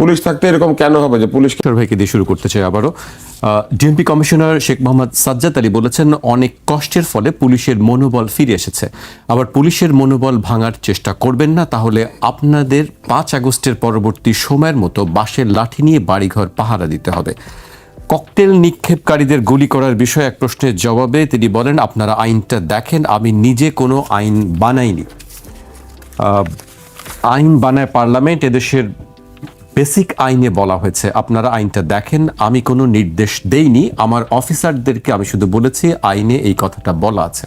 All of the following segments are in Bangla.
পুলিশ থাকতে এরকম কেন হবে যে পুলিশ ভাইকে দিয়ে শুরু করতে চাই আবারও। ডিএমপি কমিশনার শেখ মোহাম্মদ সাজ্জাদ আলী বলেছেন, অনেক কষ্টের ফলে পুলিশের মনোবল ফিরে এসেছে। আবার পুলিশের মনোবল ভাঙার চেষ্টা করবেন না, তাহলে আপনাদের পাঁচ আগস্টের পরবর্তী সময়ের মতো বাঁশের লাঠি নিয়ে বাড়িঘর পাহারা দিতে হবে। ককটেল নিক্ষেপকারীদের গুলি করার বিষয়ে এক প্রশ্নের জবাবে তিনি বলেন, আপনারা আইনটা দেখেন, আমি নিজে কোনো আইন বানাইনি। আইন বানায় পার্লামেন্ট, এদেশের বেসিক আইনে বলা হয়েছে, আপনারা আইনটা দেখেন, আমি কোনো নির্দেশ দেইনি, আমার অফিসারদেরকে আমি শুধু বলেছি আইনে এই কথাটা বলা আছে।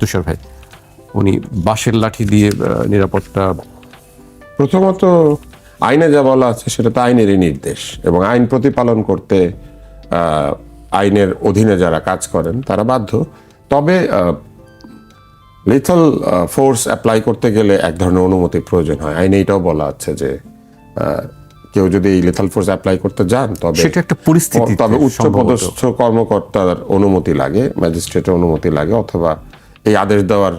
তুষার ভাই, উনি বাঁশের লাঠি দিয়ে নিরাপত্তা প্রথমত, আইনে যা বলা আছে সেটা তো আইনেরই নির্দেশ, এবং আইন প্রতিপালন করতে আইনের অধীনে যারা কাজ করেন, তারা বাধ্য। তবে লিথল ফোর্স অ্যাপ্লাই করতে গেলে এক ধরনের অনুমতির প্রয়োজন হয়। আইনে এটাও বলা আছে যে কেউ যদি এই লিথল ফোর্স অ্যাপ্লাই করতে যান তবে সেটা একটা পরিস্থিতি তবে উচ্চ পদস্থ কর্মকর্তার অনুমতি লাগে ম্যাজিস্ট্রেটের অনুমতি লাগে অথবা এই আদেশ দেওয়ার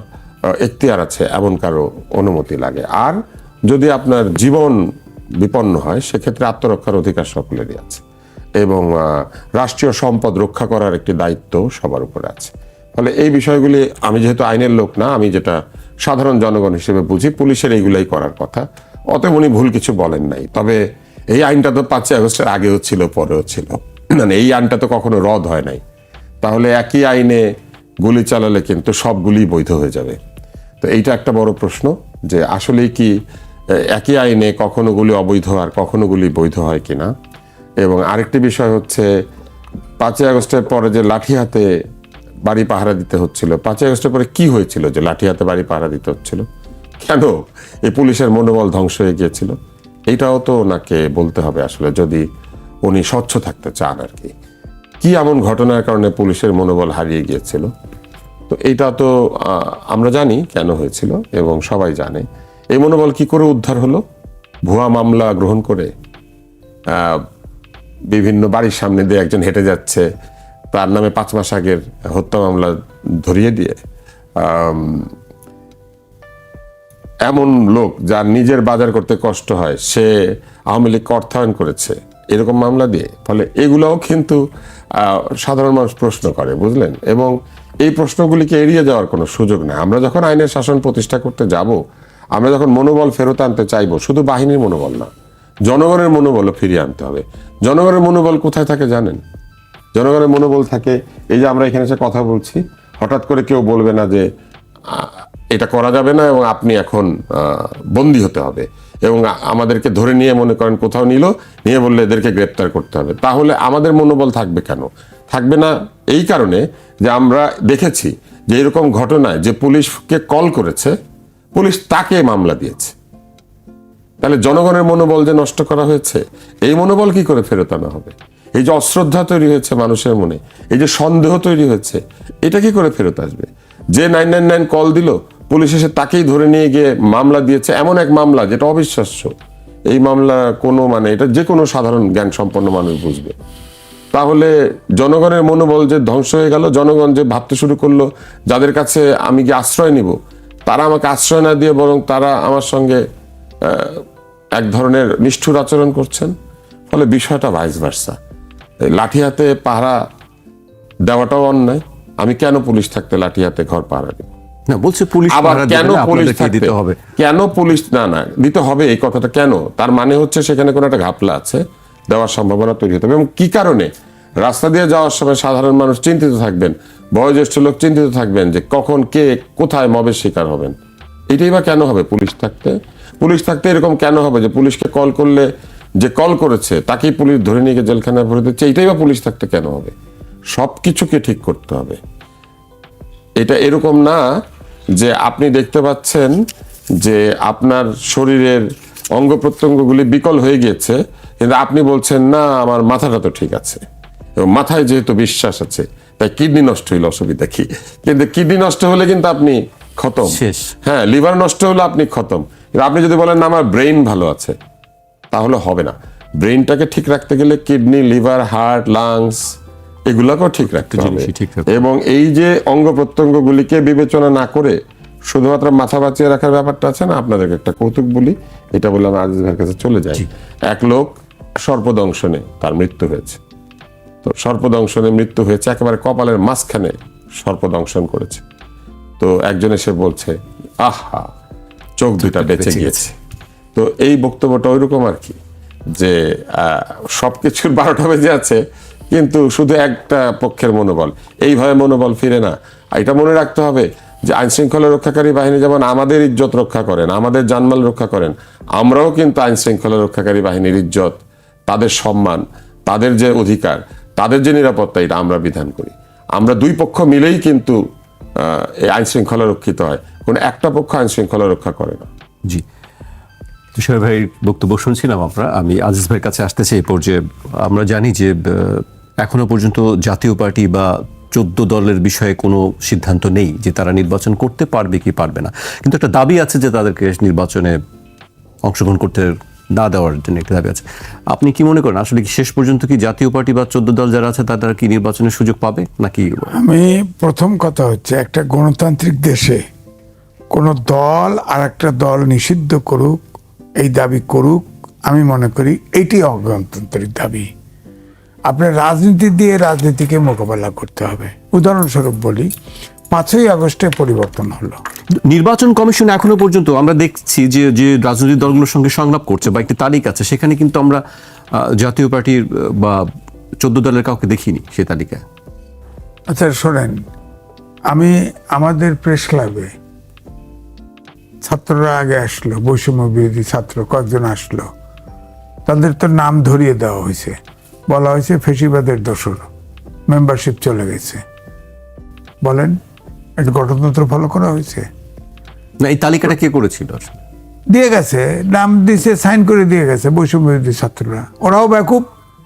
এখতিয়ার আছে এমন কারও অনুমতি লাগে। আর যদি আপনার জীবন বিপন্ন হয় সেক্ষেত্রে আত্মরক্ষার অধিকার সকলেরই আছে। এবং রাষ্ট্রীয় সম্পদ রক্ষা করার একটি দায়িত্ব সবার উপরে আছে। ফলে এই বিষয়গুলি আমি যেহেতু আইনের লোক না আমি যেটা সাধারণ জনগণ হিসেবে বুঝি পুলিশের এইগুলাই করার কথা। অতএব উনি ভুল কিছু বলেন নাই। তবে এই আইনটা তো পাঁচই আগস্টের আগেও ছিল, পরেও ছিল। মানে এই আইনটা তো কখনো রদ হয় নাই। তাহলে একই আইনে গুলি চালালে কিন্তু সব গুলি বৈধ হয়ে যাবে। তো এইটা একটা বড় প্রশ্ন যে আসলেই কি একই আইনে কখনো গুলি অবৈধ আর কখনো গুলি বৈধ হয় কিনা? এবং আরেকটি বিষয় হচ্ছে, পাঁচই আগস্টের পরে যে লাঠি হাতে বাড়ি পাহারা দিতে হচ্ছিল, পাঁচই আগস্টের পরে কি হয়েছিল যে লাঠি হাতে বাড়ি পাহারা দিতে হচ্ছিল? কেন? এই পুলিশের মনোবল ধ্বংস হয়ে গিয়েছিল। এইটাও তো ওনাকে বলতে হবে আসলে, যদি উনি স্বচ্ছ থাকতে চান আর কি। কি এমন ঘটনার কারণে পুলিশের মনোবল হারিয়ে গিয়েছিল? তো এইটা তো আমরা জানি কেন হয়েছিল এবং সবাই জানে। এই মনোবল কি করে উদ্ধার হলো? ভুয়া মামলা গ্রহণ করে বিভিন্ন বাড়ির সামনে দিয়ে একজন হেঁটে যাচ্ছে, তার নামে পাঁচ মাস আগের হত্যা মামলা ধরিয়ে দিয়ে এমন লোক যার নিজের বাজার করতে কষ্ট হয়, সে আওয়ামী লীগকে অর্থায়ন করেছে। এরকম মামলা দিয়ে। ফলে এগুলোও কিন্তু সাধারণ মানুষ প্রশ্ন করে, বুঝলেন? এবং এই প্রশ্নগুলিকে এড়িয়ে যাওয়ার কোনো সুযোগ নেই। আমরা যখন আইনের শাসন প্রতিষ্ঠা করতে যাব, আমরা যখন মনোবল ফেরত আনতে চাইব, শুধু বাহিনীর মনোবল না, জনগণের মনোবলও ফিরিয়ে আনতে হবে। জনগণের মনোবল কোথায় থাকে জানেন? জনগণের মনোবল থাকে, এই যে আমরা এখানে এসে কথা বলছি, হঠাৎ করে কেউ বলবে না যে এটা করা যাবে না এবং আপনি এখন বন্দী হতে হবে। এবং আমাদেরকে ধরে নিয়ে মনে করেন কোথাও নিল, নিয়ে বললে এদেরকে গ্রেপ্তার করতে হবে। তাহলে আমাদের মনোবল থাকবে কেন? থাকবে না এই কারণে যে আমরা দেখেছি যে এরকম ঘটনায় যে পুলিশকে কল করেছে, পুলিশ তাকে মামলা দিয়েছে। তাহলে জনগণের মনোবল যে নষ্ট করা হয়েছে, এই মনোবল কি করে ফেরত আনা হবে? এই যে অশ্রদ্ধা তৈরি হয়েছে মানুষের মনে, এই যে সন্দেহ তৈরি হয়েছে, এটা কি করে ফেরত আসবে? যে নাইন নাইন নাইন কল দিল, পুলিশ এসে তাকেই ধরে নিয়ে গিয়ে মামলা দিয়েছে। এমন এক মামলা, যেটা অবিশ্বাস্য। এই মামলা কোনো মানে এটা যে কোনো সাধারণ জ্ঞান সম্পন্ন মানুষ বুঝবে। তাহলে জনগণের মনোবল যে ধ্বংস হয়ে গেল, জনগণ যে ভাবতে শুরু করল, যাদের কাছে আমি কি আশ্রয় নিব, তারা আমাকে আশ্রয় না দিয়ে বরং তারা আমার সঙ্গে এক ধরনের নিষ্ঠুর আচরণ করছেন। ফলে বিষয়টা ভাইস ভার্সা লাঠি হাতে পাহারা দেওয়াটাও অন্যায়। আমি কেন পুলিশ থাকতে লাঠি হাতে ঘর পাহারা দিব না বলছে পুলিশ আবার কেন পুলিশ দিতে হবে? কেন পুলিশ না না দিতে হবে এই কথাটা কেন? তার মানে হচ্ছে সেখানে কোনো একটা ঘাপলা আছে দেওয়ার সম্ভাবনা তৈরি হতে হবে। এবং কি কারণে? রাস্তা দিয়ে যাওয়ার সময় সাধারণ মানুষ চিন্তিত থাকবেন বয়োজ্যেষ্ঠ লোক চিন্তিত থাকবেন যে কখন কে কোথায় মবের শিকার হবেন। এটাই বা কেন হবে পুলিশ থাকতে? পুলিশ থাকতে এরকম কেন হবে যে পুলিশকে কল করলে যে কল করেছে তাকেই পুলিশ ধরে নিয়ে গিয়ে জেলখানায় ভরে দিচ্ছে? এটাই বা পুলিশ থাকতে কেন হবে? সব কিছুকে ঠিক করতে হবে। এটা এরকম না যে আপনি দেখতে পাচ্ছেন যে আপনার শরীরের অঙ্গ প্রত্যঙ্গগুলি বিকল হয়ে গিয়েছে কিন্তু আপনি বলছেন না আমার মাথাটা তো ঠিক আছে। এবং মাথায় যেহেতু বিশ্বাস আছে তাই কিডনি নষ্ট হইলে অসুবিধা কি? কিন্তু কিডনি নষ্ট হলে কিন্তু আপনি খতম। শেষ। হ্যাঁ লিভার নষ্ট হলে আপনি খতম। কিন্তু আপনি যদি বলেন না আমার ব্রেইন ভালো আছে তাহলে হবে না। ব্রেইনটাকে ঠিক রাখতে গেলে কিডনি লিভার হার্ট লাংস এগুলোকেও ঠিক রাখতে হবে। এবং এই যে অঙ্গ প্রত্যঙ্গগুলিকে বিবেচনা না করে শুধুমাত্র মাথা বাঁচিয়ে রাখার ব্যাপারটা আছে না আপনাদেরকে একটা কৌতুক বলি এটা বলে আমি আজিজ ভাইয়ের কাছে চলে যাই। এক লোক সর্পদংশনে তার মৃত্যু হয়েছে। তো সর্পদংশনে মৃত্যু হয়েছে একেবারে কপালের মাঝখানে সর্পদংশন করেছে। তো একজন এসে বলছে আহা চোখ দুইটা বেঁচে গিয়েছে। তো এই বক্তব্যটা ওইরকম আর কি যে আহ, সবকিছুর বারোটা বেজে আছে কিন্তু শুধু একটা পক্ষের মনোবল। এইভাবে মনোবল ফিরে না। এটা মনে রাখতে হবে যে আইন শৃঙ্খলা রক্ষাকারী বাহিনী যেমন আমাদের ইজ্জত রক্ষা করেন, আমাদের জানমাল রক্ষা করেন, আমরাও কিন্তু আইন শৃঙ্খলা রক্ষাকারী বাহিনীর ইজ্জত, তাদের সম্মান, তাদের যে অধিকার, তাদের যে নিরাপত্তা, এটা আমরা বিধান করি। আমরা দুই পক্ষ মিলেই কিন্তু এই আইন শৃঙ্খলা রক্ষিত হয়। কোনো একটা পক্ষ আইন শৃঙ্খলা রক্ষা করে না। জি। তুষার ভাইয়ের বক্তব্য শুনছিলাম আমরা। আমি আজিজ ভাইয়ের কাছে আসতে চাই এই পর্যায়ে। আমরা জানি যে আহ, এখনও পর্যন্ত জাতীয় পার্টি বা চোদ্দ দলের বিষয়ে কোনো সিদ্ধান্ত নেই যে তারা নির্বাচন করতে পারবে কি পারবে না। কিন্তু একটা দাবি আছে যে তাদেরকে নির্বাচনে অংশগ্রহণ করতে না দেওয়ার জন্য একটা দাবি আছে। আপনি কি মনে করেন আসলে কি শেষ পর্যন্ত কি জাতীয় পার্টি বা চোদ্দ দল যারা আছে তারা কি নির্বাচনের সুযোগ পাবে নাকি আমি প্রথম কথা হচ্ছে একটা গণতান্ত্রিক দেশে কোনো দল আর একটা দল নিষিদ্ধ করুক এই দাবি করুক আমি মনে করি এটি অগণতান্ত্রিক দাবি। আপনার রাজনীতি দিয়ে রাজনীতিকে মোকাবেলা করতে হবে। উদাহরণস্বরূপ বলি পাঁচই আগস্টে পরিবর্তন হলো। নির্বাচন কমিশন এখনও পর্যন্ত আমরা দেখছি যে যে রাজনৈতিক দলগুলোর সঙ্গে সংলাপ করছে বা একটি তালিকা আছে সেখানে কিন্তু আমরা জাতীয় পার্টির বা চোদ্দ দলের কাউকে দেখিনি সে তালিকা আচ্ছা শোনেন আমি আমাদের প্রেস ক্লাবে ছাত্ররা আগে আসলো বৈষম্য বিরোধী ছাত্র কয়েকজন আসলো। তাদের তো নাম ধরিয়ে দেওয়া হয়েছে। বলা হয়েছে ফেসিবাদের দোসর মেম্বারশিপ চলে গেছে। বলেন এটা গণতন্ত্র ফলো করা হয়েছে? না এই তালিকাটা কে করেছিল দিয়ে গেছে নাম দিছে সাইন করে দিয়ে গেছে বৈষম্য বিরোধী ছাত্ররা। ওরাও বেকুব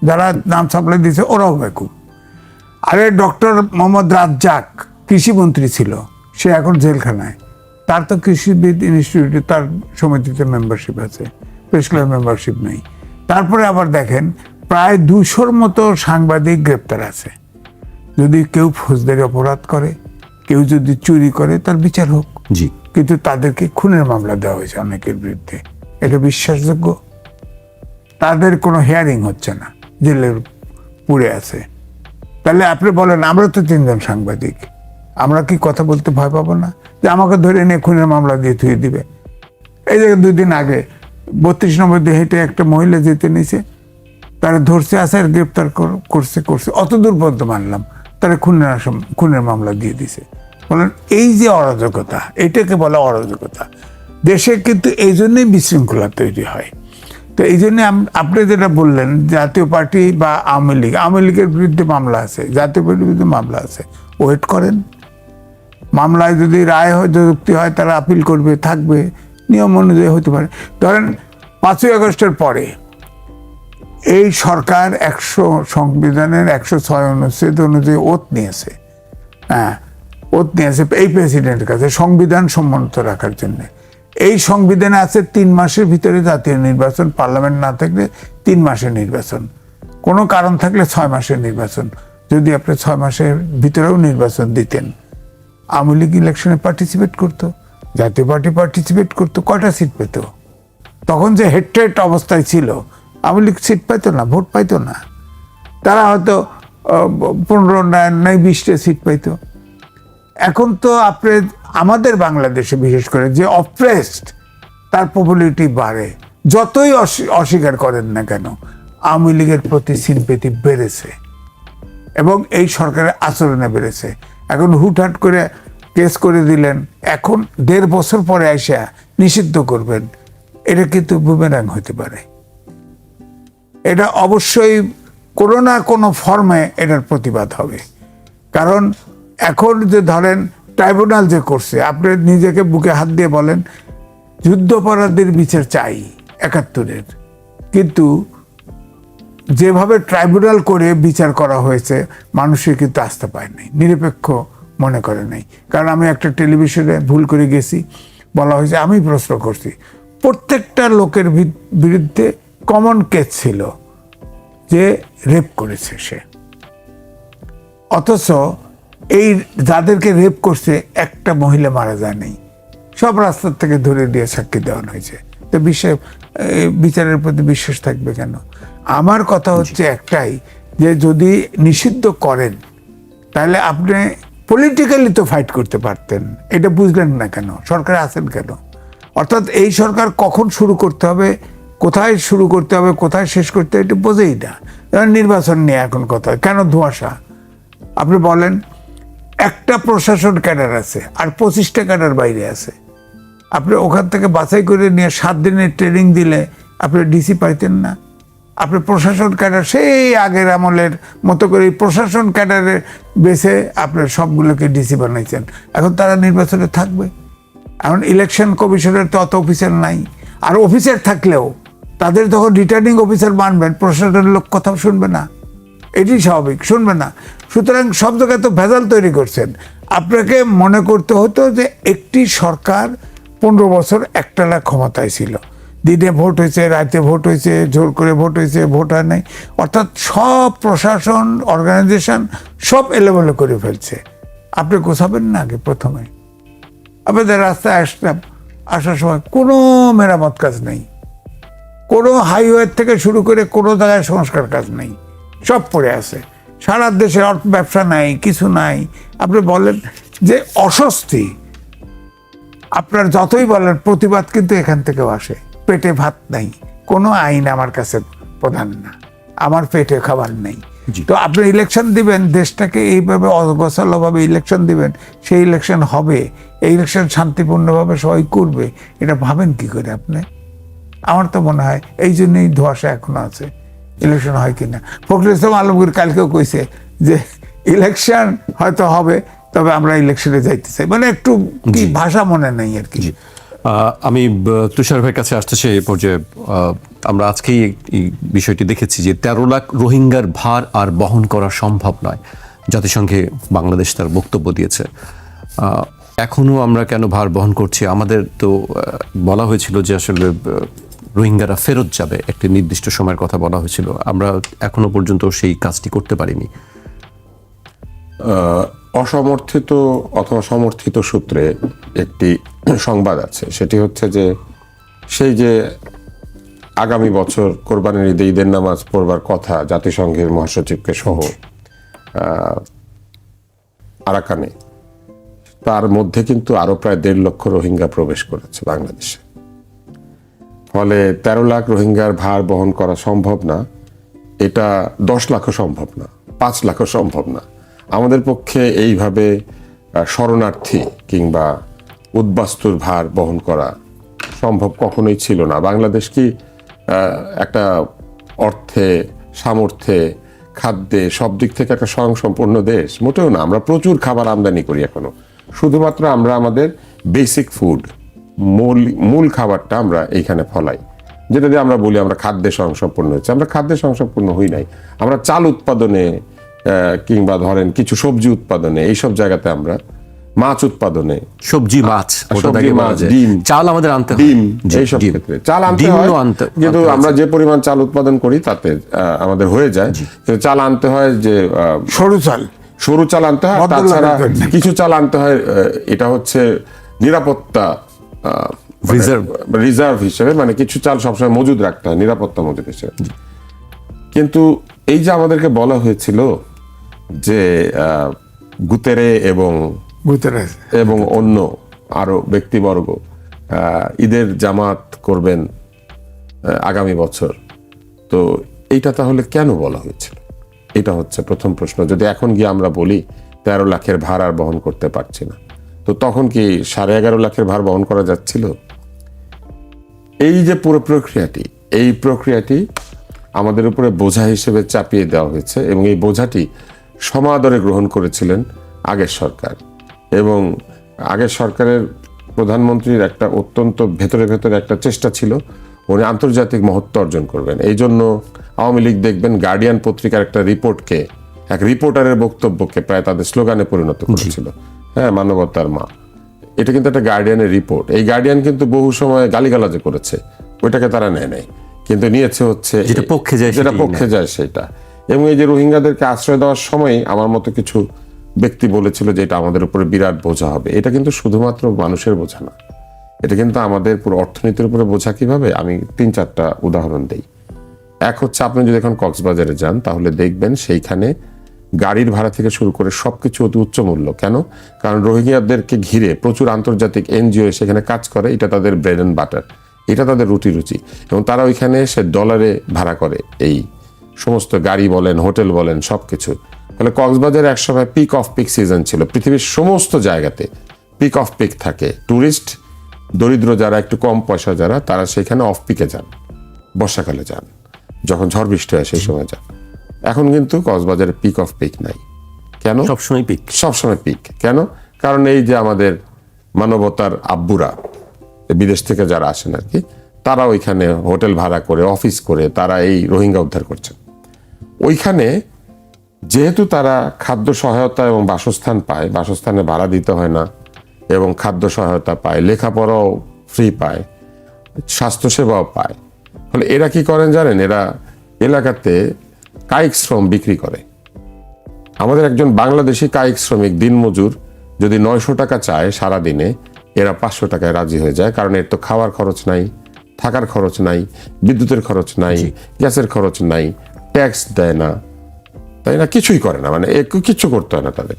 যারা নাম সাপ্লাই দিছে ওরাও বেকুব আরে ডক্টর মোহাম্মদ রাজ্জাক কৃষিমন্ত্রী ছিল সে এখন জেলখানায়। তার তো কৃষিবিদ ইনস্টিটিউটে তার সমিতিতে মেম্বারশিপ আছে প্রেস ক্লাব মেম্বারশিপ নেই। তারপরে আবার দেখেন প্রায় দুশোর মতো সাংবাদিক গ্রেপ্তার আছে। যদি কেউ ফৌজদারি অপরাধ করে কেউ যদি চুরি করে তার বিচার হোক। জি। কিন্তু তাদেরকে খুনের মামলা দেওয়া হয়েছে অনেকের বিরুদ্ধে। এটা বিশ্বাসযোগ্য? তাদের কোনো হেয়ারিং হচ্ছে না জেলের পুড়ে আছে। তাহলে আপনি বলেন আমরা তো তিনজন সাংবাদিক। আমরা কি কথা বলতে ভয় পাবো না? যে আমাকে ধরে এনে খুনের মামলা দিয়ে থুয়ে দিবে। এই যে দুদিন আগে বত্রিশ নম্বর দিয়ে হেঁটে একটা মহিলা যেতে নিছে তারা ধরছে, আসার গ্রেপ্তার কর- করছে করছে। অত দূর পর্যন্ত মানলাম। তারা খুনের খুনের মামলা দিয়ে দিছে। বলেন, এই যে অরাজকতা, এটাকে বলা অরাজকতা। দেশে কিন্তু এই জন্যই বিশৃঙ্খলা তৈরি হয়। তো এই জন্যে আপনি যেটা বললেন, জাতীয় পার্টি বা আওয়ামী লীগ, আওয়ামী লীগের বিরুদ্ধে মামলা আছে, জাতীয় পার্টির বিরুদ্ধে মামলা আছে। ওয়েট করেন। মামলায় যদি রায় হয় যুক্তি হয়, তারা আপিল করবে, থাকবে। নিয়ম অনুযায়ী হতে পারে। ধরেন, পাঁচই আগস্টের পরে এই সরকার একশো সংবিধানের একশো ছয় অনুচ্ছেদ অনুযায়ী ওত নিয়েছে। হ্যাঁ ওত নিয়েছে এই প্রেসিডেন্টের কাছে সংবিধান সম্মানিত রাখার জন্য। এই সংবিধানে আছে তিন মাসের ভিতরে জাতীয় নির্বাচন, পার্লামেন্ট না থাকলে তিন মাসের নির্বাচন। কোনো কারণ থাকলে ছয় মাসের নির্বাচন। যদি আপনি ছয় মাসের ভিতরেও নির্বাচন দিতেন, আওয়ামী লীগ ইলেকশনে পার্টিসিপেট করতো, জাতীয় পার্টি পার্টিসিপেট করতো, কয়টা সিট পেত? তখন যে হেড অবস্থায় ছিল আওয়ামী লীগ সিট পাইতো না, ভোট পাইতো না। তারা হয়তো পনেরো নাই বিশটা সিট পাইতো। এখন তো আপনি, আমাদের বাংলাদেশে বিশেষ করে যে অপ্রেসড তার পপুলারিটি বাড়ে। যতই অস্বীকার করেন না কেন, আওয়ামী লীগের প্রতি সিম্পেতি বেড়েছে। এবং এই সরকারের আচরণে বেড়েছে। এখন হুটহাট করে কেস করে দিলেন। এখন দেড় বছর পরে এসে নিষিদ্ধ করবেন। এটা কিন্তু বুমেরাং হতে পারে। এটা অবশ্যই কোনো না কোনো ফর্মে এটার প্রতিবাদ হবে। কারণ এখন যে ধরেন ট্রাইব্যুনাল যে করছে, আপনি নিজেকে বুকে হাত দিয়ে বলেন, যুদ্ধাপরাধীর বিচার চাই একাত্তরের। কিন্তু যেভাবে ট্রাইব্যুনাল করে বিচার করা হয়েছে মানুষের কিন্তু পায় নাই, নিরপেক্ষ মনে করে নাই। কারণ আমি একটা টেলিভিশনে ভুল করে গেছি, বলা হয়েছে, আমি প্রশ্ন করছি, প্রত্যেকটা লোকের বিরুদ্ধে কমন কেস ছিল যে রেপ করেছে সে। অথচ এই যাদেরকে রেপ করছে, একটা মহিলা মারা যায় নাই সব রাস্তার থেকে ধরে দিয়ে সাক্ষী দেওয়ানো হয়েছে। তো বিশ্বাস বিচারের প্রতি বিশ্বাস থাকবে কেন? আমার কথা হচ্ছে একটাই, যে যদি নিষিদ্ধ করেন, তাহলে আপনি পলিটিক্যালি তো ফাইট করতে পারতেন। এটা বুঝলেন না কেন? সরকারে আছেন কেন? অর্থাৎ এই সরকার কখন শুরু করতে হবে? কোথায় শুরু করতে হবে, কোথায় শেষ করতে হবে, এটা বোঝেই না। নির্বাচন নিয়ে এখন কথা কেন ধোঁয়াশা? আপনি বলেন, একটা প্রশাসন ক্যাডার আছে আর পঁচিশটা ক্যাডার বাইরে আছে। আপনি ওখান থেকে বাছাই করে নিয়ে সাত দিনের ট্রেনিং দিলে আপনি ডিসি পাইতেন না। আপনি প্রশাসন ক্যাডার, সেই আগের আমলের মতো করে প্রশাসন ক্যাডারে বেছে আপনার সবগুলোকে ডিসি বানাইছেন। এখন তারা নির্বাচনে থাকবে। এখন ইলেকশন কমিশনের তো অত অফিসার নাই। আর অফিসার থাকলেও তাদের তখন রিটার্নিং অফিসার মানবেন, প্রশাসনের লোক কথা শুনবে না। এটি স্বাভাবিক, শুনবে না। সুতরাং সব জায়গায় তো ভেজাল তৈরি করছেন। আপনাকে মনে করতে হতো যে একটি সরকার পনেরো বছর একটানা ক্ষমতায় ছিল। দিনে ভোট হয়েছে রাতে ভোট হয়েছে, জোর করে ভোট হয়েছে, ভোট হয় নাই। অর্থাৎ সব প্রশাসন অর্গানাইজেশন সব এলোমেলো করে ফেলছে। আপনি গোছাবেন না আগে প্রথমে। আপনাদের রাস্তায় আসলাম আসার সময় কোনো মেরামত কাজ নেই। কোনো হাইওয়ে থেকে শুরু করে কোনো জায়গায় সংস্কার কাজ নেই। সব পড়ে আছে। সারা দেশে অর্থ ব্যবসা নাই কিছু নাই। আপনি বলেন যে অস্বস্তি আপনার যতই বলেন প্রতিবাদ কিন্তু এখান থেকেও আসে। পেটে ভাত নাই। কোনো আইন আমার কাছে প্রধান না। আমার পেটে খাবার নেই। তো আপনি ইলেকশন দিবেন দেশটাকে এইভাবে অগোছালোভাবে ইলেকশন দিবেন সেই ইলেকশন হবে। এই ইলেকশন শান্তিপূর্ণভাবে সবাই করবে। এটা ভাবেন কি করে আপনি? আমার তো মনে হয় এই জন্যই ধোয়াশা এখনও আছে। ইলেকশন হয় কিনা। ফখরুল ইসলাম আলমগীর কালকেও কইছে যে ইলেকশন হয়তো হবে তবে আমরা ইলেকশনে যাইতে চাই। মানে একটু কি ভাষা মনে নেই আর কি। আমি তুষার ভাইয়ের কাছে আসতেছি এই পর্যায়ে। আমরা আজকেই এই বিষয়টি দেখেছি যে তেরো লাখ রোহিঙ্গার ভার আর বহন করা সম্ভব নয় জাতিসংঘে বাংলাদেশ তার বক্তব্য দিয়েছে। আহ, এখনও আমরা কেন ভার বহন করছি? আমাদের তো বলা হয়েছিল যে আসলে রোহিঙ্গারা ফেরত যাবে, একটি নির্দিষ্ট সময়ের কথা বলা হয়েছিল। আমরা এখনও পর্যন্ত সেই কাজটি করতে পারিনি। অসমর্থিত অথবা সমর্থিত সূত্রে একটি সংবাদ আছে। সেটি হচ্ছে যে, সেই যে আগামী বছর কোরবানির ঈদে ঈদের নামাজ পড়বার কথা জাতিসংঘের মহাসচিবকে সহ আরাকানে, তার মধ্যে কিন্তু আরও প্রায় দেড় লক্ষ রোহিঙ্গা প্রবেশ করেছে বাংলাদেশে। ফলে তেরো লাখ রোহিঙ্গার ভার বহন করা সম্ভব না। এটা দশ লাখও সম্ভব না, পাঁচ লাখও সম্ভব না। আমাদের পক্ষে এইভাবে শরণার্থী কিংবা উদ্বাস্তুর ভার বহন করা সম্ভব কখনোই ছিল না। বাংলাদেশ কি একটা অর্থে সামর্থ্যে খাদ্যে সব দিক থেকে একটা স্বয়ংসম্পূর্ণ দেশ? মোটেও না, আমরা প্রচুর খাবার আমদানি করি এখনও। শুধুমাত্র আমরা আমাদের বেসিক ফুড মূল মূল খাবারটা আমরা এইখানে ফলাই। যেটা দিয়ে আমরা বলি আমরা খাদ্যে স্বয়ংসম্পূর্ণ হচ্ছে আমরা খাদ্যে স্বয়ংসম্পূর্ণ হই নাই। আমরা চাল উৎপাদনে আহ, কিংবা ধরেন কিছু সবজি উৎপাদনে এইসব জায়গাতে আমরা মাছ উৎপাদনে সবজি মাছ সবজি, মাছ, ডিম। চাল আমাদের আনতে ডিম এইসব ক্ষেত্রে। চাল আনতে হয় কিন্তু আমরা যে পরিমাণ চাল উৎপাদন করি তাতে আমাদের হয়ে যায়। চাল আনতে হয় যে আহ, সরু চাল। সরু চাল আনতে হয় তাছাড়া কিছু চাল আনতে হয় এটা হচ্ছে নিরাপত্তা Reserve। রিজার্ভ হিসেবে মানে কিছু চাল সবসময় মজুদ রাখতে হয় নিরাপত্তা মজুদ হিসেবে। কিন্তু এই যে আমাদেরকে বলা হয়েছিল যে গুতেরে এবং এবং অন্য আরও ব্যক্তিবর্গ ঈদের জামাত করবেন আগামী বছর তো এইটা তাহলে কেন বলা হয়েছিল? এটা হচ্ছে প্রথম প্রশ্ন। যদি এখন গিয়ে আমরা বলি তেরো লাখের আর বহন করতে পারছি না। তো তখন কি সাড়ে এগারো লাখের ভার বহন করা যাচ্ছিল? এই যে পুরো প্রক্রিয়াটি, এই প্রক্রিয়াটি আমাদের উপরে বোঝা হিসেবে চাপিয়ে দেওয়া হয়েছে এবং এই বোঝাটি সমাদরে গ্রহণ করেছিলেন আগের সরকার এবং আগের সরকারের প্রধানমন্ত্রীর একটা অত্যন্ত ভেতরে ভেতরে একটা চেষ্টা ছিল, উনি আন্তর্জাতিক মহত্ব অর্জন করবেন। এই জন্য আওয়ামী লীগ দেখবেন গার্ডিয়ান পত্রিকার একটা রিপোর্টকে, এক রিপোর্টারের বক্তব্যকে প্রায় তাদের স্লোগানে পরিণত করেছিল। হ্যাঁ মানবতার মা। এটা কিন্তু একটা গার্ডিয়ানের রিপোর্ট এই গার্ডিয়ান কিন্তু বহু সময় গালিগালাজে করেছে। ওইটাকে তারা নেয় নাই। কিন্তু নিয়েছে হচ্ছে যেটা পক্ষে যায় যেটা পক্ষে যায় সেটা। এবং এই যে রোহিঙ্গাদেরকে আশ্রয় দেওয়ার সময় আমার মতো কিছু ব্যক্তি বলেছিল যে এটা আমাদের উপরে বিরাট বোঝা হবে। এটা কিন্তু শুধুমাত্র মানুষের বোঝা না। এটা কিন্তু আমাদের পুরো অর্থনীতির উপরে বোঝা কীভাবে? আমি তিন চারটা উদাহরণ দেই। এক হচ্ছে আপনি যদি এখন কক্সবাজারে যান তাহলে দেখবেন সেইখানে গাড়ির ভাড়া থেকে শুরু করে সবকিছু অতি উচ্চ মূল্য। কেন? কারণ রোহিঙ্গাদেরকে ঘিরে প্রচুর আন্তর্জাতিক এনজিও সেখানে কাজ করে, এটা তাদের ব্রেড অ্যান্ড বাটার এটা তাদের রুটি রুচি এবং তারা ওইখানে এসে ডলারে ভাড়া করে এই সমস্ত গাড়ি বলেন, হোটেল বলেন সব কিছু ফলে কক্সবাজারে একসময় পিক অফ পিক সিজন ছিল। পৃথিবীর সমস্ত জায়গাতে পিক অফ পিক থাকে। ট্যুরিস্ট দরিদ্র যারা, একটু কম পয়সা যারা, তারা সেখানে অফ পিকে যান, বর্ষাকালে যান, যখন ঝড় বৃষ্টি হয় সেই সময় যান। এখন কিন্তু কক্সবাজারে পিক অফ পিক নাই। কেন? সবসময় পিক সবসময় পিক কেন? কারণ এই যে আমাদের মানবতার আব্বুরা বিদেশ থেকে যারা আসেন আর কি তারা ওইখানে হোটেল ভাড়া করে অফিস করে তারা এই রোহিঙ্গা উদ্ধার করছেন। ওইখানে যেহেতু তারা খাদ্য সহায়তা এবং বাসস্থান পায় বাসস্থানে ভাড়া দিতে হয় না এবং খাদ্য সহায়তা পায় লেখাপড়াও ফ্রি পায় স্বাস্থ্যসেবাও পায় ফলে এরা কি করেন জানেন? এরা এলাকাতে কায়িক শ্রম বিক্রি করে। আমাদের একজন বাংলাদেশি কায়িক শ্রমিক দিনমজুর যদি নয়শো টাকা চায় সারা দিনে এরা পাঁচশো টাকায় রাজি হয়ে যায় কারণ এর তো খাওয়ার খরচ নাই থাকার খরচ নাই বিদ্যুতের খরচ নাই গ্যাসের খরচ নাই ট্যাক্স দেয় না তাই না? কিছুই করে না মানে এ কিচ্ছু করতে হয় না তাদের।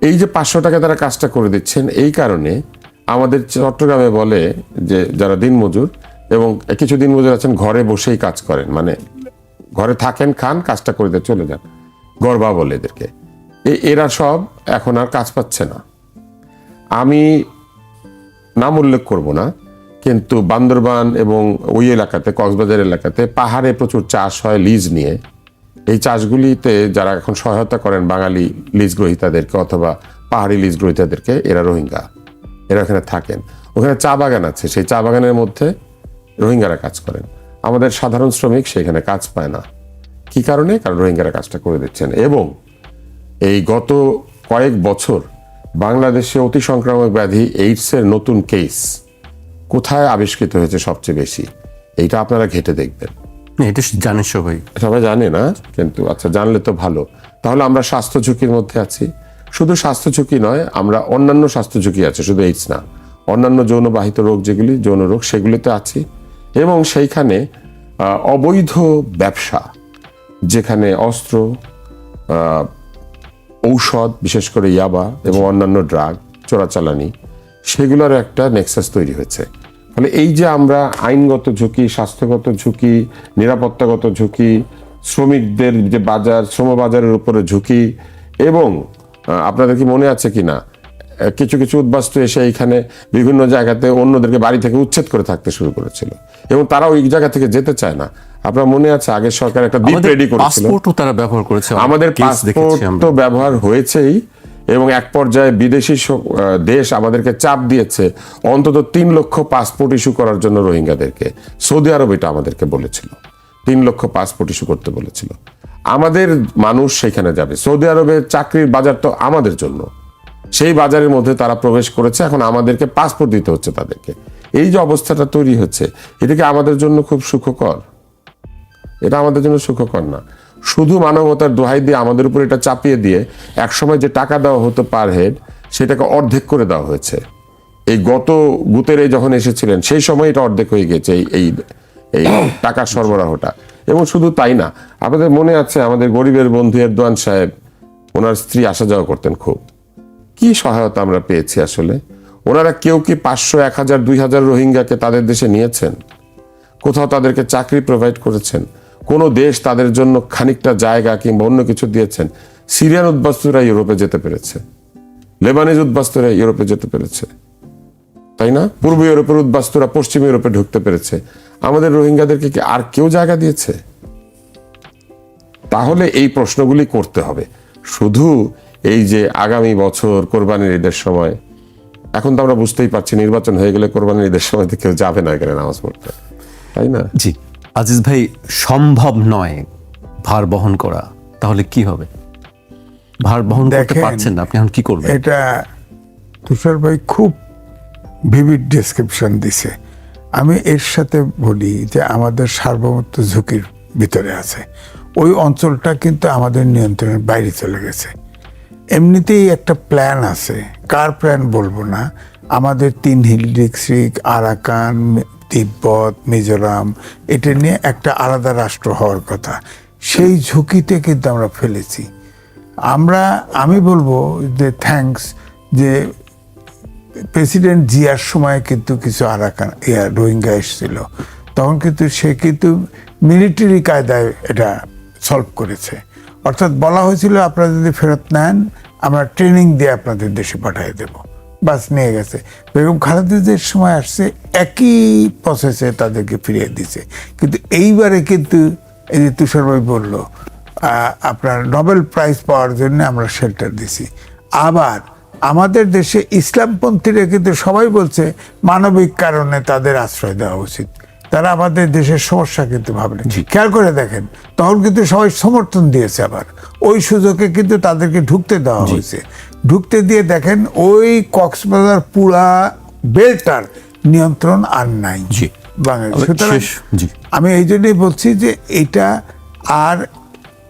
এই যে পাঁচশো টাকা তারা কাজটা করে দিচ্ছেন এই কারণে আমাদের চট্টগ্রামে বলে যে যারা দিনমজুর এবং কিছু দিনমজুর আছেন ঘরে বসেই কাজ করেন মানে ঘরে থাকেন, খান, কাজটা করে দিয়ে চলে যান। গর্বা বলে এদেরকে। এরা সব এখন আর কাজ পাচ্ছে না। আমি নাম উল্লেখ করব না, কিন্তু বান্দরবান এবং ওই এলাকাতে, কক্সবাজার এলাকাতে পাহাড়ে প্রচুর চাষ হয় লিজ নিয়ে। এই চাষগুলিতে যারা এখন সহায়তা করেন বাঙালি লিজ গ্রহীতাদেরকে অথবা পাহাড়ি লিজ গ্রহীতাদেরকে, এরা রোহিঙ্গা। এরা ওখানে থাকেন। ওখানে চা বাগান আছে। সেই চা বাগানের মধ্যে রোহিঙ্গারা কাজ করেন। আমাদের সাধারণ শ্রমিক সেখানে কাজ পায় না। কি কারণে? কারণ রোহিঙ্গারা কাজটা করে দিচ্ছেন। এবং এই গত কয়েক বছর বাংলাদেশে অতি সংক্রামক ব্যাধি এইডসের নতুন কেস কোথায় আবিষ্কৃত হয়েছে সবচেয়ে বেশি? এইটা আপনারা ঘেটে দেখবেন। এটা জানেন সবাই। সবাই জানে না? কিন্তু আচ্ছা জানলে তো ভালো। তাহলে আমরা স্বাস্থ্য ঝুঁকির মধ্যে আছি। শুধু স্বাস্থ্য ঝুঁকি নয় আমরা অন্যান্য স্বাস্থ্য ঝুঁকি আছে শুধু এইডস না। অন্যান্য যৌনবাহিত রোগ যেগুলি যৌন রোগ সেগুলিতে আছি। এবং সেইখানে অবৈধ ব্যবসা, যেখানে অস্ত্র ঔষধ, বিশেষ করে ইয়াবা এবং অন্যান্য ড্রাগ, চোরাচালানি, সেগুলোর একটা নেক্সাস তৈরি হয়েছে। ফলে এই যে আমরা আইনগত ঝুঁকি, স্বাস্থ্যগত ঝুঁকি, নিরাপত্তাগত ঝুঁকি, শ্রমিকদের যে বাজার শ্রম বাজারের উপরে ঝুঁকি এবং আপনাদের কি মনে আছে কি না কিছু কিছু উদ্বাস্তু এসে এইখানে বিভিন্ন জায়গাতে অন্যদেরকে বাড়ি থেকে উচ্ছেদ করে থাকতে শুরু করেছিল। এবং তারা ওই জায়গা থেকে যেতে চায় না। আপনার মনে আছে আগের সরকার একটা দ্বীপ রেডি করেছিল। তারা ব্যবহার করেছে আমাদের পাসপোর্ট তো ব্যবহার হয়েছেই এবং এক পর্যায়ে বিদেশি দেশ আমাদেরকে চাপ দিয়েছে অন্তত তিন লক্ষ পাসপোর্ট ইস্যু করার জন্য রোহিঙ্গাদেরকে। সৌদি আরব এটা আমাদেরকে বলেছিল। তিন লক্ষ পাসপোর্ট ইস্যু করতে বলেছিল। আমাদের মানুষ সেখানে যাবে। সৌদি আরবের চাকরির বাজার তো আমাদের জন্য। সেই বাজারের মধ্যে তারা প্রবেশ করেছে। এখন আমাদেরকে পাসপোর্ট দিতে হচ্ছে তাদেরকে। এই যে অবস্থাটা তৈরি হচ্ছে, এটা কি আমাদের জন্য খুব সুখকর? এটা আমাদের জন্য সুখকর না। শুধু মানবতার দোহাই দিয়ে আমাদের উপর এটা চাপিয়ে দিয়ে একসময় যে টাকা দেওয়া হতো পার হেড সেটাকে অর্ধেক করে দেওয়া হয়েছে। এই গত গুতেরে যখন এসেছিলেন, সেই সময় এটা অর্ধেক হয়ে গেছে এই এই এই টাকার সরবরাহটা। এবং শুধু তাই না, আপনাদের মনে আছে আমাদের গরিবের বন্ধু এরদোয়ান সাহেব, ওনার স্ত্রী আসা যাওয়া করতেন খুব। কি সহায়তা আমরা পেয়েছি আসলে? ওনারা কেউ কি পাঁচশো এক হাজার দুই হাজার রোহিঙ্গাকে তাদের দেশে নিয়েছেন? কোথাও তাদেরকে চাকরি প্রোভাইড করেছেন? কোনো দেশ তাদের জন্য খানিকটা জায়গা কিংবা অন্য কিছু দিয়েছেন? সিরিয়ান উদ্বাস্তুরা ইউরোপে যেতে পেরেছে। লেবানিজ উদ্বাস্তুরা ইউরোপে যেতে পেরেছে। তাই না? পূর্ব ইউরোপের উদ্বাস্তুরা পশ্চিম ইউরোপে ঢুকতে পেরেছে। আমাদের রোহিঙ্গাদেরকে কি আর কেউ জায়গা দিয়েছে? তাহলে এই প্রশ্নগুলি করতে হবে। শুধু এই যে আগামী বছর কোরবানির ঈদের সময় এখন তো আমরা বুঝতেই পারছি নির্বাচন হয়ে গেলে কোরবানির ঈদের সময় তো কেউ যাবে না এখানে নামাজ পড়তে। তাই না? জি। আজিজ ভাই সম্ভব নয় ভার বহন করা। তাহলে কি হবে? ভার বহন করতে পারছেন না আপনি এখন কি করবেন? এটা তুষার ভাই খুব ভিভিড ডেসক্রিপশন দিছে। আমি এর সাথে বলি যে আমাদের সার্বভৌমত্ব ঝুঁকির ভিতরে আছে। ওই অঞ্চলটা কিন্তু আমাদের নিয়ন্ত্রণের বাইরে চলে গেছে। এমনিতেই একটা প্ল্যান আছে। কার প্ল্যান বলব না? আমাদের তিন হিল ডিস্ট্রিক্ট আরাকান, তিব্বত, মিজোরাম, এটা নিয়ে একটা আলাদা রাষ্ট্র হওয়ার কথা। সেই ঝুঁকিতে কিন্তু আমরা ফেলেছি। আমরা, আমি বলব যে থ্যাঙ্কস যে প্রেসিডেন্ট জিয়ার সময় কিন্তু কিছু আরাকান, ইয়া রোহিঙ্গা এসেছিল। তখন কিন্তু সে কিন্তু মিলিটারি কায়দায় এটা সলভ করেছে। অর্থাৎ বলা হয়েছিল আপনারা যদি ফেরত নেন, আমরা ট্রেনিং দিয়ে আপনাদের দেশে পাঠিয়ে দেব। বাস নিয়ে গেছে। বেগম খালেদাদের সময় আসছে, একই প্রসেসে তাদেরকে ফিরিয়ে দিছে। কিন্তু এইবারে কিন্তু এই যে তুষার ভাই বলল আপনার নোবেল প্রাইজ পাওয়ার জন্য আমরা শেল্টার দিছি। আবার আমাদের দেশে ইসলামপন্থীরা কিন্তু সবাই বলছে, মানবিক কারণে তাদের আশ্রয় দেওয়া উচিত। তারা আমাদের দেশের সমস্যা কিন্তু ভাবলেন খেয়াল করে দেখেন তখন কিন্তু সবাই সমর্থন দিয়েছে আবার। ওই সুযোগে কিন্তু তাদেরকে ঢুকতে দেওয়া হয়েছে। ঢুকতে দিয়ে দেখেন ওই কক্সবাজার পুরা বেলটার নিয়ন্ত্রণ আর নাই জি। বাংলাদেশ। সুতরাং। আমি এই জন্যই বলছি যে এটা আর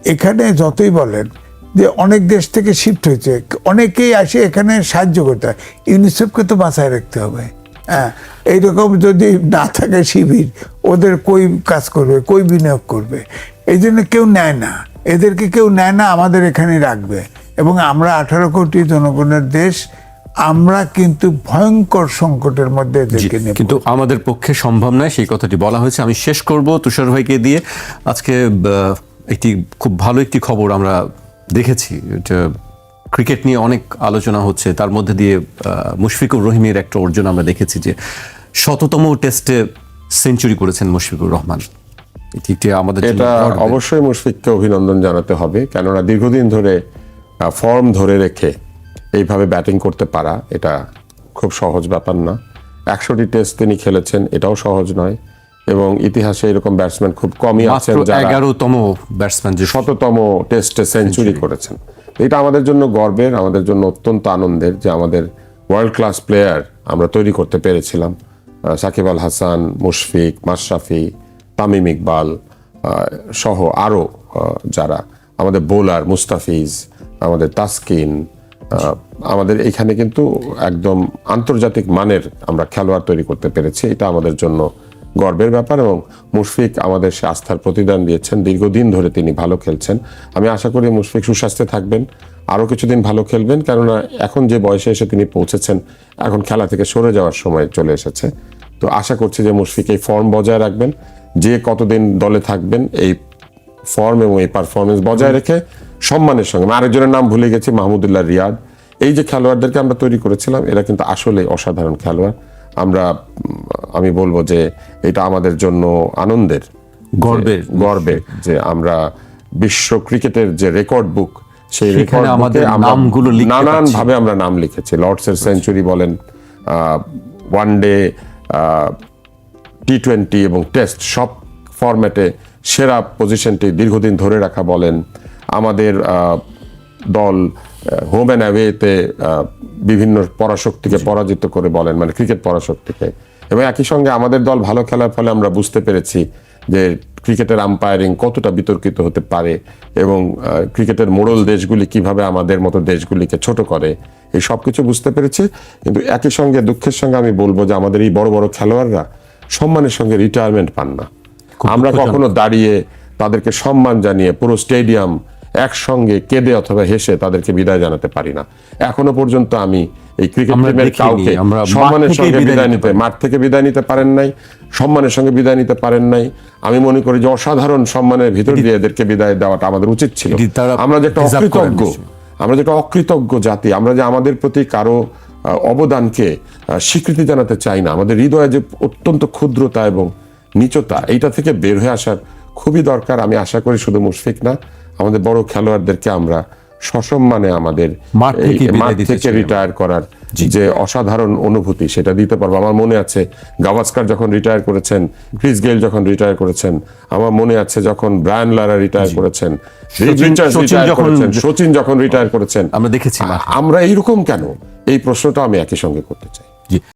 এখানে যতই বলেন যে অনেক দেশ থেকে শিফট হয়েছে অনেকেই আসে এখানে সাহায্য করতে হয়। ইউনিসেফকে তো বাঁচায় রাখতে হবে। হ্যাঁ এইরকম যদি না থাকে শিবির ওদের কই কাজ করবে কই বিনিয়োগ করবে? এই জন্য কেউ নেয় না। এদেরকে কেউ নেয় না আমাদের এখানে রাখবে। এবং আমরা আঠারো কোটি জনগণের দেশ আমরা কিন্তু ভয়ঙ্কর সংকটের মধ্যে কিন্তু আমাদের পক্ষে সম্ভব নয় সেই কথাটি বলা হয়েছে। আমি শেষ করব তুষার ভাইকে দিয়ে। আজকে একটি খুব ভালো একটি খবর আমরা দেখেছি। এটা ক্রিকেট নিয়ে অনেক আলোচনা হচ্ছে। তার মধ্যে দিয়ে মুশফিকুর রহিমের একটা অর্জন আমরা দেখেছি যে শততম টেস্টে সেঞ্চুরি করেছেন মুশফিকুর রহমান। আমাদের এটা অবশ্যই মুশফিককে অভিনন্দন জানাতে হবে কেননা দীর্ঘদিন ধরে ফর্ম ধরে রেখে এইভাবে ব্যাটিং করতে পারা এটা খুব সহজ ব্যাপার না। একশোটি টেস্ট তিনি খেলেছেন এটাও সহজ নয়। এবং ইতিহাসে এরকম ব্যাটসম্যান খুব কমই আছেন যারা এগারোতম ব্যাটসম্যান যে শততম টেস্টে সেঞ্চুরি। করেছেন। এটা আমাদের জন্য গর্বের, আমাদের জন্য অত্যন্ত আনন্দের যে আমাদের ওয়ার্ল্ড ক্লাস প্লেয়ার আমরা তৈরি করতে পেরেছিলাম। সাকিব আল হাসান, মুশফিক, মাশরাফি, তামিম ইকবাল সহ আরও যারা। আমাদের বোলার মুস্তাফিজ, আমাদের তাসকিন আমাদের এখানে কিন্তু একদম আন্তর্জাতিক মানের আমরা খেলোয়াড় তৈরি করতে পেরেছি। এটা আমাদের জন্য গর্বের ব্যাপার এবং মুশফিক আমাদের সে আস্থার প্রতিদান দিয়েছেন। দীর্ঘদিন ধরে তিনি ভালো খেলছেন। আমি আশা করি মুশফিক সুস্বাস্থ্যে থাকবেন, আরও কিছুদিন ভালো খেলবেন, কেননা এখন যে বয়সে এসে তিনি পৌঁছেছেন, এখন খেলা থেকে সরে যাওয়ার সময় চলে এসেছে। তো আশা করছি যে মুশফিক এই ফর্ম বজায় রাখবেন। যে কতদিন দলে থাকবেন, এই ফর্ম এবং এই পারফরমেন্স বজায় রেখে সম্মানের সঙ্গে আরেকজনের নাম ভুলে গেছি, মাহমুদুল্লাহ রিয়াদ। এই যে খেলোয়াড়দেরকে আমরা তৈরি করেছিলাম, এরা কিন্তু আসলে অসাধারণ খেলোয়াড়। আমরা আমি বলব যে এটা আমাদের জন্য আনন্দের গর্বের। গর্বের যে আমরা বিশ্ব ক্রিকেটের যে রেকর্ড বুক সেই রেকর্ড আমাদের নামগুলো নানান ভাবে আমরা নাম লিখেছি। লর্ডসের সেঞ্চুরি বলেন ওয়ান ডে টি টোয়েন্টি এবং টেস্ট সব ফরম্যাটে সেরা পজিশনটি দীর্ঘদিন ধরে রাখা বলেন। আমাদের দল হোম অ্যান্ড অ্যাওয়েতে বিভিন্ন পরাশক্তিকে পরাজিত করে বলেন মানে ক্রিকেট পরাশক্তিকে। এবং একই সঙ্গে আমাদের দল ভালো খেলার ফলে আমরা বুঝতে পেরেছি যে ক্রিকেটের আম্পায়ারিং কতটা বিতর্কিত হতে পারে এবং ক্রিকেটের মোড়ল দেশগুলি কীভাবে আমাদের মতো দেশগুলিকে ছোট করে এই সব কিছু বুঝতে পেরেছি। কিন্তু একই সঙ্গে দুঃখের সঙ্গে আমি বলব যে আমাদের এই বড় বড় খেলোয়াড়রা সম্মানের সঙ্গে রিটায়ারমেন্ট পান না। আমরা কখনো দাঁড়িয়ে তাদেরকে সম্মান জানিয়ে পুরো স্টেডিয়াম একসঙ্গে কেঁদে অথবা হেসে তাদেরকে বিদায় জানাতে পারি না। এখনও পর্যন্ত আমি এই ক্রিকেট টিমের কাউকে সম্মানের সঙ্গে বিদায় নিতে মাঠ থেকে বিদায় নিতে পারেন নাই সম্মানের সঙ্গে বিদায় নিতে পারেন নাই। আমি মনে করি যে অসাধারণ সম্মানের ভিতর দিয়ে এদেরকে বিদায় দেওয়াটা আমাদের উচিত ছিল। আমরা যে একটা অকৃতজ্ঞ আমরা যে একটা অকৃতজ্ঞ জাতি আমরা যে আমাদের প্রতি কারও অবদানকে স্বীকৃতি জানাতে চাই না। আমাদের হৃদয়ে যে অত্যন্ত ক্ষুদ্রতা এবং নিচতা এইটা থেকে বের হয়ে আসার খুবই দরকার। আমি আশা করি শুধু মুশফিক না আমাদের বড় খেলোয়াড়দেরকে আমরা সসম্মানে আমাদের মাঠ থেকে। রিটায়ার করার যে অসাধারণ অনুভূতি সেটা দিতে পারব। আমার মনে আছে গাভাস্কার যখন রিটায়ার করেছেন ক্রিস গেল যখন রিটায়ার করেছেন আমার মনে আছে যখন ব্রায়ান লারা রিটায়ার করেছেন সচিন- যখন- রিটায়ার করেছেন আমরা দেখেছি আমরা এইরকম কেন? এই প্রশ্নটা আমি একই সঙ্গে করতে চাই।